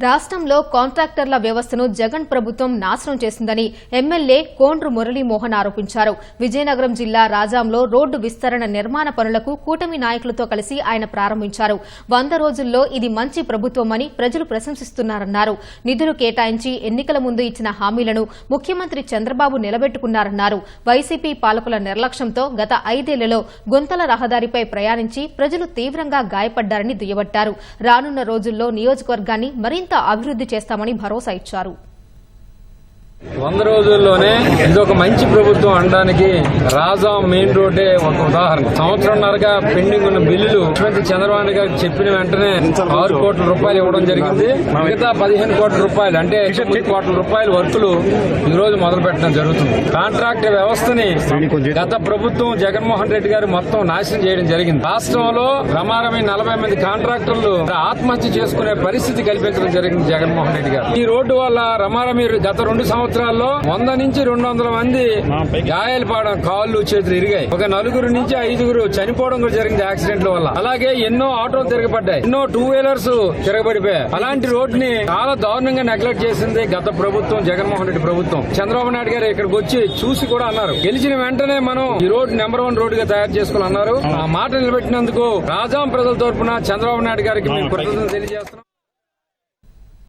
రాష్ట్రంలో కాంట్రాక్టర్ల వ్యవస్థను జగన్ ప్రభుత్వం నాశనం చేసిందని ఎమ్మెల్యే కోండ్రు మురళీమోహన్ ఆరోపించారు. విజయనగరం జిల్లా రాజాంలో రోడ్డు విస్తరణ నిర్మాణ పనులకు కూటమి నాయకులతో కలిసి ఆయన ప్రారంభించారు. వంద రోజుల్లో ఇది మంచి ప్రభుత్వమని ప్రజలు ప్రశంసిస్తున్నారన్నారు. నిధులు కేటాయించి ఎన్నికల ముందు ఇచ్చిన హామీలను ముఖ్యమంత్రి చంద్రబాబు నిలబెట్టుకున్నారన్నారు. వైసీపీ పాలకుల నిర్లక్ష్యంతో గత ఐదేళ్ళలో గుంతల రహదారిపై ప్రయాణించి ప్రజలు తీవ్రంగా గాయపడ్డారని దుయ్యబట్టారు. రానున్న రోజుల్లో నియోజకవర్గాన్ని మరింత అభివృద్ది చేస్తామని భరోసా ఇచ్చారు వంద రోజుల్లోనే ఇది ఒక మంచి ప్రభుత్వం అనడానికి రాజా మెయిన్ రోడ్డే ఒక ఉదాహరణ. సంవత్సరంన్నరగా పెండింగ్ ఉన్న బిల్లులు ముఖ్యమంత్రి చంద్రబాబు గారు చెప్పిన వెంటనే ఆరు కోట్ల రూపాయలు ఇవ్వడం జరిగింది. మిగతా పదిహేను కోట్ల రూపాయలు అంటే కోట్ల రూపాయల వర్కులు ఈ రోజు మొదలు పెట్టడం జరుగుతుంది. కాంట్రాక్ట్ వ్యవస్థని గత ప్రభుత్వం జగన్మోహన్ రెడ్డి గారు మొత్తం నాశనం చేయడం జరిగింది. రాష్ట్రంలో ప్రమారమైన నలభై మంది కాంట్రాక్టర్లు ఆత్మహత్య చేసుకునే పరిస్థితి కల్పించడం జరిగింది జగన్మోహన్ రెడ్డి గారు. ఈ రోడ్డు వల్ల రమారమి గత రెండు సంవత్సరాల్లో వంద నుంచి రెండు వందల మంది గాయాలు పడడం కాళ్ళు చేతులు ఇరిగాయి. ఒక నలుగురు నుంచి ఐదుగురు చనిపోవడం కూడా జరిగింది యాక్సిడెంట్ల వల్ల. అలాగే ఎన్నో ఆటోలు తిరగబడ్డాయి. ఎన్నో టూ వీలర్స్ తిరగబడిపోయాయి. అలాంటి రోడ్డుని చాలా దారుణంగా నెగ్లెక్ట్ చేసింది గత ప్రభుత్వం జగన్మోహన్ రెడ్డి ప్రభుత్వం. చంద్రబాబు నాయుడు గారు ఇక్కడికి వచ్చి చూసి కూడా అన్నారు. గెలిచిన వెంటనే మనం ఈ రోడ్డు నెంబర్ వన్ రోడ్డుగా తయారు చేసుకోవాలన్నారు. ఆ మాట నిలబెట్టినందుకు రాజాం ప్రజల తరపున చంద్రబాబు నాయుడు గారికి మేము కృతజ్ఞతలు తెలియజేస్తున్నాం.